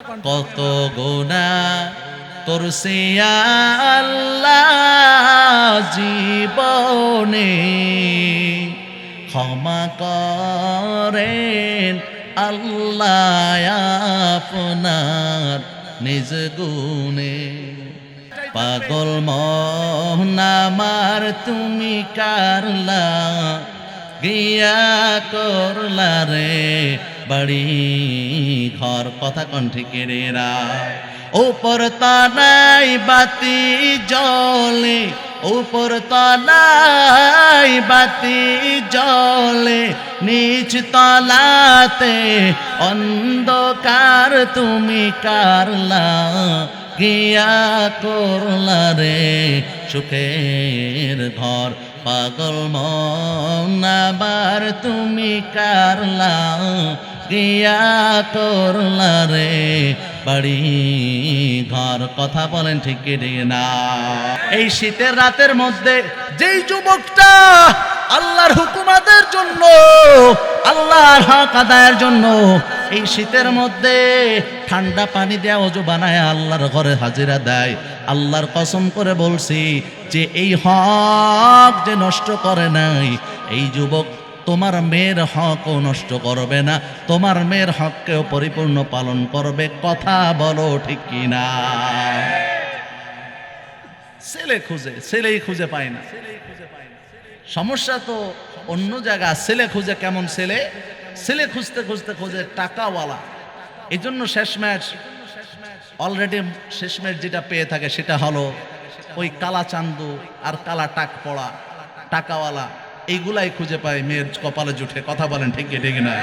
কত গোনা করছে জীবনে ক্ষমা করেন আল্লাহ আপনার নিজ গুণে। পাগল মহনামার তুমি কারলা গিয়া করলা রে? বাড়ি ঘর কথা কণ্ঠে কেড়েরা উপর তলাই বাতি জলে উপর তলাই বাতি জলে নিচ তলাতে অন্ধকার তুমি কারলা গিয়া করলা রে? সুখের ঘর পাগল মনাবার তুমি কারলা গিয়া করলা রে বাড়ি ঘর। কথা বলেন ঠিক না? এই শীতের রাতের মধ্যে যেই যুবকটা আল্লাহর হুকুমাতের জন্য, আল্লাহর হক আদায়ের জন্য এই শীতের মধ্যে ঠান্ডা পানি দেয়া অজু বানায় আল্লাহর ঘরে হাজিরা দেয়। আল্লাহর কসম করে বলছি যে এই হক যে নষ্ট করে নাই, এই যুবক তোমার মেয়ের হকও নষ্ট করবে না, তোমার মেয়ের হককেও পরিপূর্ণ পালন করবে, কথা বলো ঠিক কিনা? ছেলে খুঁজে, ছেলেই খুঁজে পায় না। সমস্যা তো অন্য জায়গা, ছেলে খুঁজে কেমন ছেলে? ছেলে খুঁজতে খুঁজতে খুঁজে টাকাওয়ালা। এই জন্য শেষ ম্যাচ অলরেডি শেষ ম্যাচ যেটা পেয়ে থাকে সেটা হলো ওই কালা চান্দু আর কালা টাক পড়া, টাকাওয়ালা। এইগুলাই খুঁজে পায় মেয়ের কপালে জুটে কথা বলেন ঠিক ঠিক না?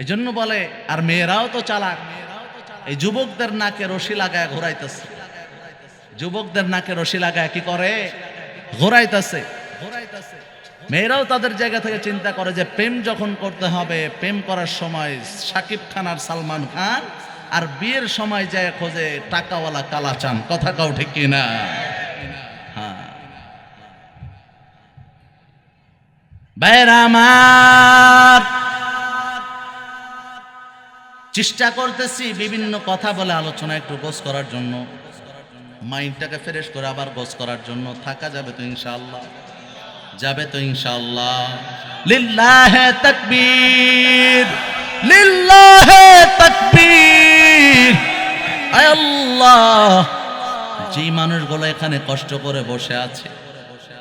এই জন্য বলে, আর মেয়েরাও তো চালাক। এই যুবকদের নাকে রশি লাগায় ঘোরাইতেছে। যুবকদের নাকে রশি লাগায় কি করে? ঘোরাইতেছে। মেয়েরাও তাদের জায়গা থেকে চিন্তা করে যে প্রেম যখন করতে হবে, প্রেম করার সময় সাকিব খান আর সালমান খান, আর বিয়ের সময় যায় খোঁজে টাকাওয়ালা কালা চান। কথা কাউ ঠিক কিনা আমার চেষ্টা করতেছি বিভিন্ন কথা বলে আলোচনা একটু গোস করার জন্য। মাইন্ডটাকে ফ্রেশ করে আবার গোস করার জন্য। থাকা যাবে তো ইনশাআল্লাহ। যাবে তো ইনশাআল্লাহ। লিল্লাহ তাকবীর। লিল্লাহ তাকবীর। আল্লাহ। যে মানুষগুলো এখানে কষ্ট করে বসে আছে,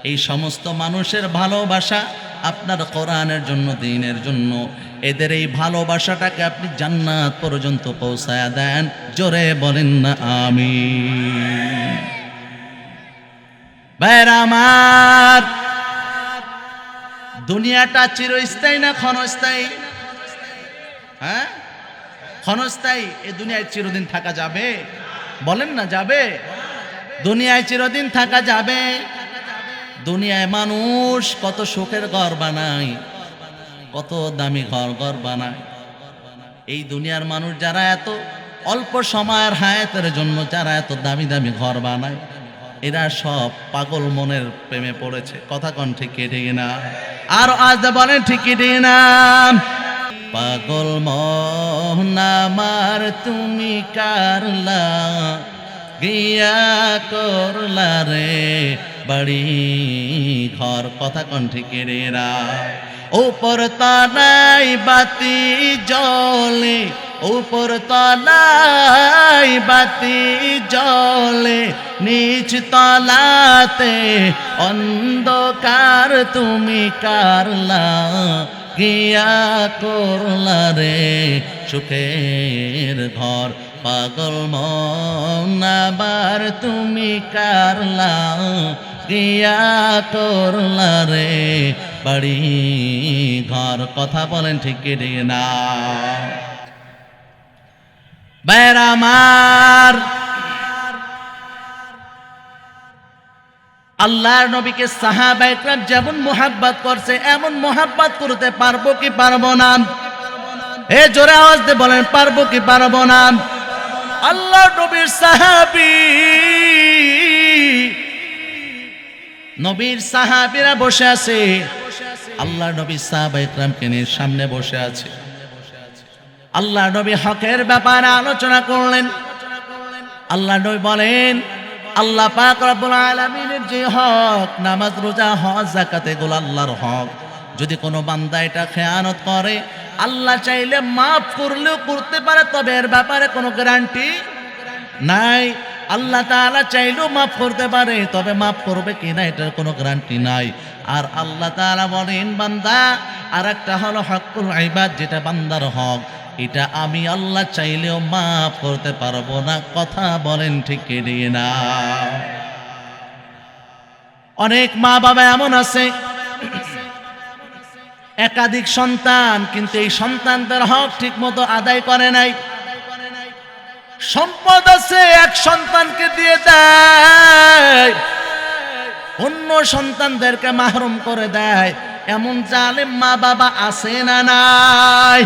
এই সমস্ত মানুষের ভালোবাসা আপনার কোরআনের জন্য, দিনের জন্য, এদের এই ভালোবাসাটাকে আপনি জান্নাত পর্যন্ত পৌঁছায় দেন। জোরে বলেন না আমি আমার, দুনিয়াটা চিরস্থায়ী না ক্ষণস্থায়ী? হ্যাঁ? ক্ষণস্থায়ী এই দুনিয়ায় চিরদিন থাকা যাবে? বলেন না, যাবে? দুনিয়ায় চিরদিন থাকা যাবে? দুনিয়ায় মানুষ কত সুখের ঘর বানায়, কত দামি ঘর ঘর বানায়। এই দুনিয়ার মানুষ যারা এত অল্প সময়ের হায়াতের জন্য যারা এত দামি দামি ঘর বানায়, এরা সব পাগল মনের প্রেমে পড়েছে। কথা কন ঠিক ঠিক না? আর আজ বলেন ঠিক না? পাগল মহনামার তুমি কারলা গিয়া করলা রে? বাড়ি, ঘর কথা কণ্ঠে কেড়েরা উপর তলাই বাতি জলে উপর তলাই বাতি জলে নিচ তলাতে অন্ধকার তুমি কারলা, গিয়া করলা রে। সুখের ঘর পাগল মনাবার তুমি কারলা গিয়া করলা রে বাড়ি ঘর, কথা বলেন ঠিক না? বেড়ামার আল্লাহর নবীকে সাহাবাইকরাম যেমন মোহাব্বত করছে, এমন মোহাব্বত করতে পারব কি পারব না? এ জোরে আওয়াজ দিয়ে বলেন, পারব কি পারব না? আল্লাহ নবীর সাহাবি নবীর সাহাবিরা বসে আছে। আল্লাহ নবী সাহাবা ইকরামকে নিয়ে সামনে বসে আছে। আল্লাহ নবী হকের ব্যাপারে আলোচনা করলেন। আল্লাহ নবী বলেন, আল্লাহ পাক রব্বুল আলামিনের যে হক, নামাজ, রোজা, হজ, যাকাত, এগুলো আল্লাহর হক। যদি কোনো বান্দা এটা খেয়ানত করে, আল্লাহ চাইলে মাফ করলেও করতে পারে, তবে এর ব্যাপারে কোনো গ্যারান্টি নাই। আল্লাহ তাআলা চাইলেও মাফ করতে পারে, তবে মাফ করবে কিনা এটার কোনো গ্যারান্টি নাই। আর আল্লাহ তালা বলেন, বান্দা আর একটা হলো হকুল ইবাদ, যেটা বান্দার হক। এটা আমি আল্লাহ চাইলেও মাফ করতে পারব না, কথা বলেন ঠিক নিয়ে না? অনেক মা বাবা এমন আছে, একাধিক সন্তান, কিন্তু এই সন্তানদের হক ঠিক মতো আদায় করে নাই। সম্পদ আছে, এক সন্তানকে দিয়ে দেয়। অন্য সন্তানদেরকে মাহরুম করে দেয়। এমন জালেম মা বাবা আছে না নাই?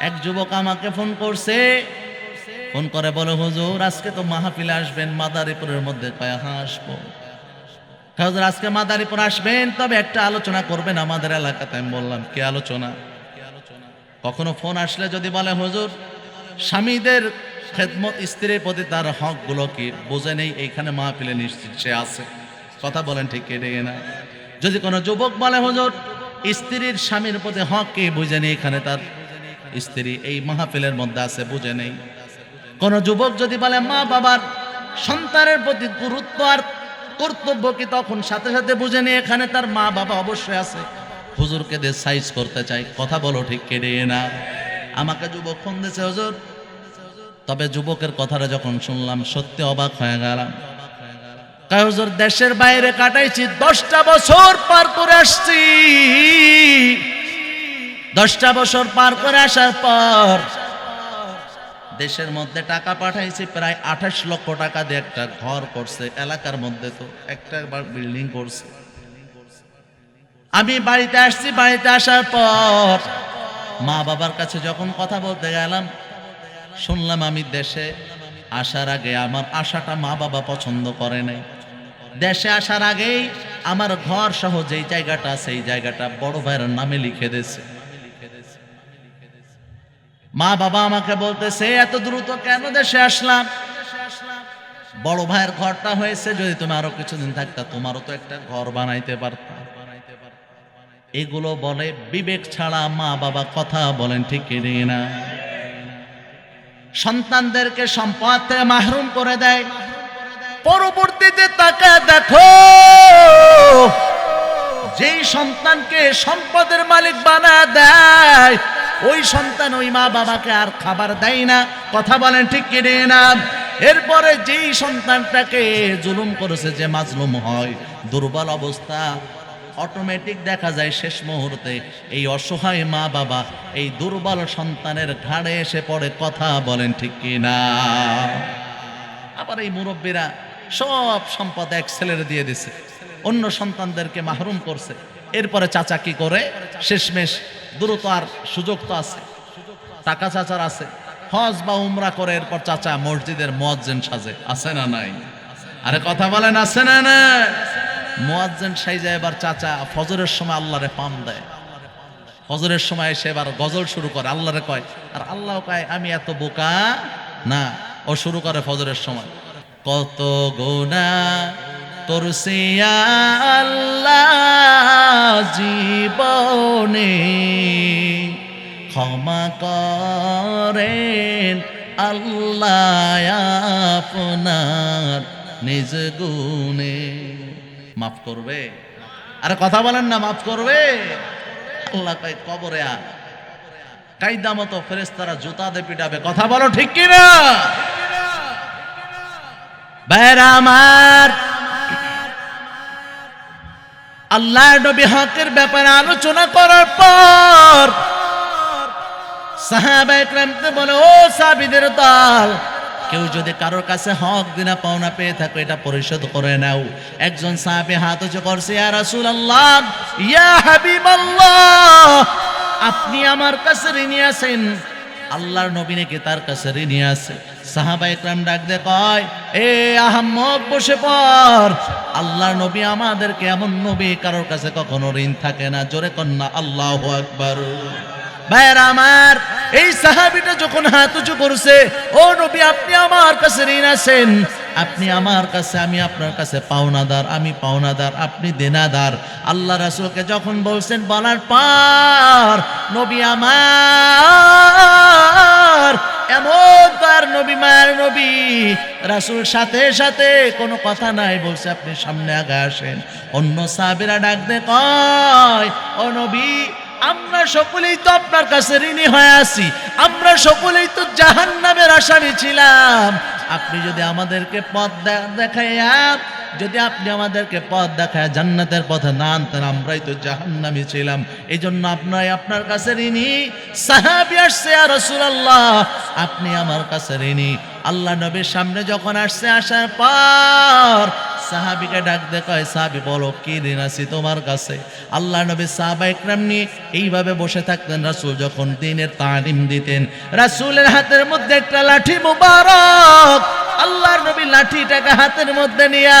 এক যুবক আমাকে ফোন করছে। ফোন করে বলে, হুজুর, আজকে তো মাহফিলে আসবেন, মাদারীপুরের মধ্যে কয়া হ্যাঁ হুজুর, আজকে মাদারীপুর আসবেন, তবে একটা আলোচনা করবেন আমাদের এলাকাতে। আমি বললাম, কি আলোচনা? কখনো ফোন আসলে যদি বলে, হুজুর স্বামীদের খেদমত স্ত্রীর প্রতি তার হকগুলো কি? বোঝে নেই, এইখানে মাহফিলে নিশ্চিত সে আছে। কথা বলেন ঠিক কেটে না? যদি কোনো যুবক বলে, হুজুর, স্ত্রীর স্বামীর প্রতি হক কি? বুঝে নেই, এখানে তার স্ত্রী এই মাহফিলের মধ্যে আছে, বুঝে নেই। কোন যুবক যদি বলে, মা বাবার সন্তানের প্রতি গুরুত্ব আর কর্তব্য কি? তখন সাথে সাথে বুঝে নিয়ে এখানে তার মা বাবা অবশ্যই আছে। হুজুরকে দিয়ে সাইজ করতে চাই, কথা বলো ঠিক কেড়ে না? আমাকে যুবক ফোন দিয়েছে হুজুর। তবে যুবকের কথাটা যখন শুনলাম, সত্যি অবাক হয়ে গেলাম। দেশের বাইরে কাটাইছি, দশটা বছর পার করে আসছি। দশটা বছর পার করে আসার পর দেশের মধ্যে টাকা পাঠাইছি, প্রায় আঠাশ লক্ষ টাকা দিয়ে একটা ঘর করছে, এলাকার মধ্যে তো একটা বিল্ডিং করছে। আমি বাড়িতে আসছি, বাড়িতে আসার পর মা বাবার কাছে যখন কথা বলতে গেলাম, শুনলাম আমি দেশে আসার আগে আমার আশাটা মা বাবা পছন্দ করে নাই। দেশে আসার আগেই আমার ঘর সহ যেই জায়গাটা সেই জায়গাটা বড় ভাইয়ের নামে লিখে দিয়েছে। মা বাবা আমাকে বলতেছে, এত দ্রুত কেন দেশে আসলাম? বড় ভাইয়ের ঘরটা হয়েছে, যদি তুমি আরও কিছুদিন থাকতা তোমারও তো একটা ঘর বানাইতে পারতা এগুলো বলে, বিবেক ছাড়া মা বাবা কথা বলেন ঠিক না সন্তানদেরকে সম্পদ মাহরুম করে দেয়। পরবর্তীতে তাকে দেখো, যেই সন্তানকে সম্পদের মালিক বানা দেয়, ওই সন্তান ওই মা বাবাকে আর খাবার দেয় না। কথা বলেন ঠিক কিনে। না এরপরে যেই সন্তানটাকে জুলুম করেছে যে মাজলুম হয়, দুর্বল অবস্থা অটোমেটিক দেখা যায় শেষ মুহূর্তে। এই অসহায় মা বাবা, এই দুর্বল সন্তানের ঘাড়ে এসে পড়ে কথা বলেন, ঠিক কি না? আবার এই মুরব্বীরা সব সম্পদ এক ছেলের দিয়ে দিছে। অন্য সন্তানদেরকে মাহরুম করছে। এরপরে চাচা কি করে? শেষমেশ দ্রুত আর সুযোগ তো আছে। টাকা চাচার আছে। হজ বা উমরা করে এরপর চাচা মসজিদের মোয়াজ্জেন সাজে। আছে না নাই? আরে কথা বলেন, আছে না না মোয়াজ্জেন সাইজা এবার চাচা ফজরের সময় আল্লাহরে পাম দেয়। ফজরের সময় এসে এবার গজল শুরু করে, আল্লাহরে কয়, আর আল্লাহ কয়, আমি এত বোকা না। ও শুরু করে ফজরের সময়। কত গোনা করছি আল্লাহ জীবনে ক্ষমা করেন, আল্লাহ আপনার নিজ গুণে। মাফ করবে। আরে কথা বলেন না, মাফ করবে। আল্লাহ কয়, কবরে আ কায়দা মতো ফেরেস্তারা জুতা দিয়ে পিটাবে। কথা বলো ঠিক কিনা? ভাইরা আমার। আল্লাহ নবী হকের ব্যাপারে আলোচনা করার পর সাহাবা একরামকে বলে, ও সাবিদের দল কেউ যদি কারোর কাছে হক দিনা পাওনা পেয়ে থাকো, এটা পরিশোধ করে নাও। একজন সাহাবি হাত উঁচু করছে, ইয়া রাসূলুল্লাহ, ইয়া হাবিবাল্লাহ, আপনি আমার কাছে ঋণী আছেন। আল্লাহর নবী নাকি তার কাছে ঋণী আছে। সাহাবা একরাম ডাক দে কয়, এ আহম্মদ, বসে পর আল্লাহর নবী আমাদেরকে এমন নবী কারোর কাছে কখনো ঋণ থাকে না। জোরে কন্যা, আল্লাহ আকবার। ভাইয়েরা আমার, এই সাহাবিটা যখন হাত উঁচু করছে, ও নবী, আপনি আমার কাছে ঋণ আছেন। আপনি আমার কাছে, আমি আপনার কাছে পাওনাদার, আমি পাওনাদার, আপনি দেনাদার। আল্লাহ রাসূলকে যখন বলছেন, বলার পর নবী আমার, এমন তার নবী, মায়ের নবী। রাসূল সাথে সাথে কোনো কথা নাই, বলছে, আপনি সামনে আগে আসেন। অন্য সাহাবীরা ডাক দে কয়, ও নবী আমরা সকলেই তো আপনার কাছে ঋণী হয়ে আছি। আমরা সকলেই তো জাহান নামের আসামি ছিলাম। আপনি যদি আমাদেরকে পথ দেখাইয়া যদি আপনি আমাদেরকে পথ দেখায় জান্নাতের পথে না আনতেন, আমরাই তো জাহান্নামী ছিলাম। এই জন্য আপনার আপনার কাছে ঋণী। সাহাবি আসছে আর রসুলাল্লাহ, আপনি আমার কাছে ঋণী। আল্লাহ নবীর সামনে যখন আসছে, আসার পর সাহাবিকে ডাক কয়, সাহাবি, বলো, কি দিন আছি তোমার কাছে? আল্লাহ নবী সাহাবা ইকরাম নিয়ে এইভাবে বসে থাকতেন, রাসুল যখন দিনের তালিম দিতেন, রাসুলের হাতের মধ্যে একটা লাঠি মুবারক, আল্লাহর নবী লাঠিটাকে হাতের মধ্যে নিয়া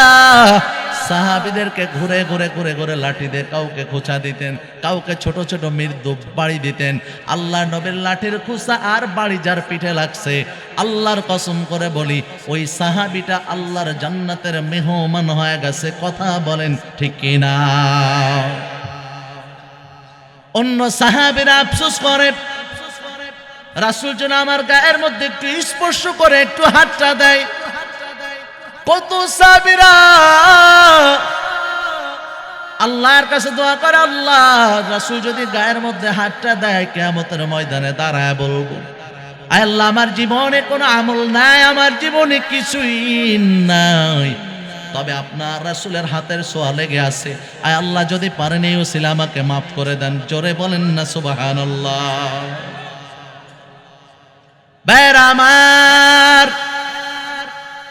সাহাবিদেরকে ঘুরে ঘুরে ঘুরে ঘুরে লাঠি দিয়ে কাউকে খোঁচা দিতেন, কাউকে ছোট ছোট মৃদু বাড়ি দিতেন। আল্লাহ নবীর লাঠির খোঁচা আর বাড়ি যার পিঠে লাগছে, আল্লাহর কসম করে বলি, ওই সাহাবিটা আল্লাহর জান্নাতের মেহমান হয়ে গেছে, কথা বলেন ঠিক কিনা? অন্য সাহাবিরা আফসোস করে, রাসুল যেন আমার গায়ের মধ্যে একটু স্পর্শ করে, একটু হাতটা দেয়। কত সাবিরা। আল্লাহর কাছে দোয়া করে, আল্লাহ, রাসুল যদি গায়ের মধ্যে হাতটা দেয় কেমতের ময়দানে দাঁড়ায় বলব। আল্লাহ, আমার জীবনে কোনো আমল নাই, আমার জীবনে কিছুই নাই। তবে আপনার রাসুলের হাতের সোয়া লেগে আছে। আয় আল্লাহ, যদি পারেন এই ওসিলা আমাকে মাফ করে দেন। জোরে বলেন না সুবাহান আল্লাহ আমার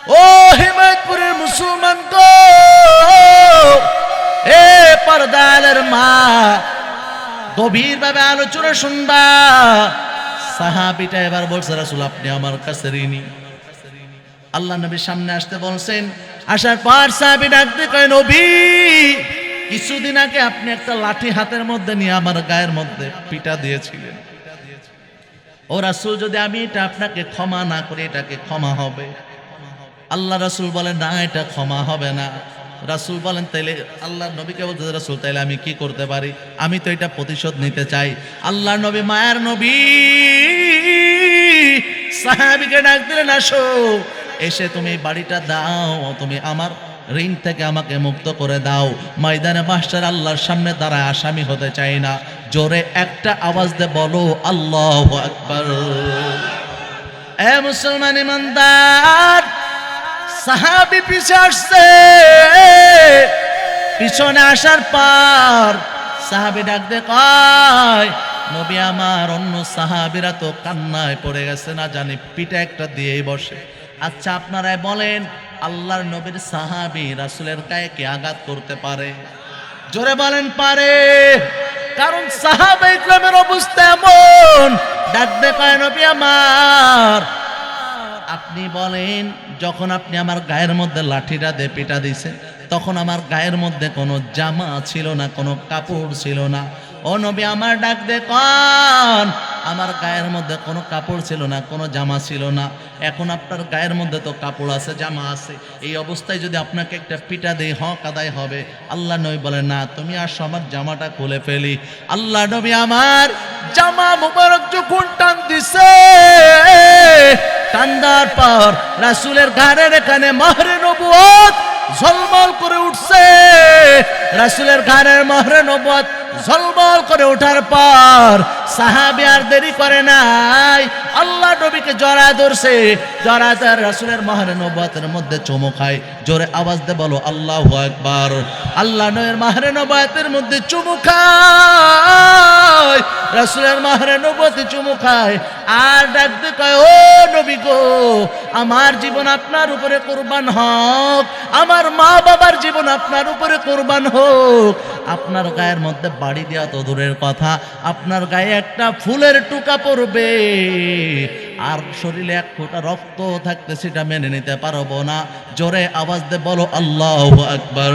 ও হিমায়তপুরের মুসলমান গো! এ পর্দালের মা গভীর ভাবে আলোচনা শুনবা। সাহাবিটা এবার বলছে, রাসুল, আপনি আমার কাছে ঋণী। আল্লাহ নবীর সামনে আসতে বলছেন, আসার পর সাহাবি ডাকতে কয়, নবী, কিছুদিন আগে আপনি একটা লাঠি হাতের মধ্যে নিয়ে আমার গায়ের মধ্যে পিটা দিয়েছিলেন। ও রাসুল, যদি আমি এটা আপনাকে ক্ষমা না করি, এটাকে ক্ষমা হবে। আল্লাহ রাসুল বলেন, না, এটা ক্ষমা হবে না। রাসুল বলেন, তাইলে আল্লাহ নবীকে বলতে রাসুল, তাইলে আমি কি করতে পারি? আমি তো এটা প্রতিশোধ নিতে চাই। আল্লাহ নবী, মায়ার নবী, সাহাবিকে ডাক দিলেন, আসো, এসে তুমি বাড়িটা দাও, তুমি আমার ঋণ থেকে আমাকে মুক্ত করে দাও। ময়দানে মাস্টার আল্লাহর সামনে দাঁড়ায়, আসামি হতে চাই না। জোরে একটা আওয়াজ দে বলো, আল্লাহ আকবার। এ মুসলমান ইমানদার সাহাবি পিছে আসছে। পিছনে আসার পর সাহাবি ডাক দে কয়, নবী আমার অন্য সাহাবিরা তো কান্নায় পড়ে গেছে না জানি, পিঠে একটা দিয়েই বসে। আচ্ছা আপনারাই বলেন, আল্লাহর নবীর সাহাবি রাসুলের গায়ে কি আঘাত করতে পারে? জোরে বলেন, পারে। কারণ সাহাবা ইকরামের অবস্থা এমন। ডাক দে কয়, নবী আমার আপনি বলেন, যখন আপনি আমার গায়ের মধ্যে লাঠিটা দিয়ে পিটা দিছে তখন আমার গায়ের মধ্যে কোনো জামা ছিল না, কোনো কাপড় ছিল না। ও নবী, আমার ডাক দে কন। আমার গায়ের মধ্যে কোনো কাপড় ছিল না, কোনো জামা ছিল না। এখন আপনার গায়ের মধ্যে তো কাপড় আছে, জামা আছে। এই অবস্থায় যদি আপনাকে একটা পিটা দেই হক আদায় হবে, আল্লাহ নবী বলে, না, তুমি আসো, আমার জামাটা খুলে ফেলি। আল্লাহ নবী, আমার জামা মুবারক যখন টান দিছে টান্দার পর রাসুলের ঘাড়ের এখানে মহরে নবুয়ত ঝলমল করে উঠছে। রাসুলের ঘাড়ের মহরে নবুয়ত ঝলমল করে ওঠার পর সাহাবি আর দেরি করে নাই। আল্লাহ নবীকে জড়া ধরছে। জড়া তার রাসুলের মহরে নবুয়তের মধ্যে চুমু খায়। জোরে আওয়াজ দে বলো, আল্লাহ একবার আল্লাহ নয়ের মাহরে নবুয়তের মধ্যে চুমু খায়। রাসুলের মাহরে নবুয়তে চুমু খায়, আর ডাকতে কয়, ও নবী গো, আমার জীবন আপনার উপরে কোরবান হোক, আমার মা বাবার জীবন আপনার উপরে কোরবান হোক। আপনার গায়ের মধ্যে বাড়ি দেওয়া তো দূরের কথা, আপনার গায়ে একটা ফুলের টুকা পড়বে, আর শরীরে এক ফোঁটা রক্ত থাকতে সেটা মেনে নিতে পারব না। জোরে আওয়াজ দে বলো, আল্লাহ আকবার।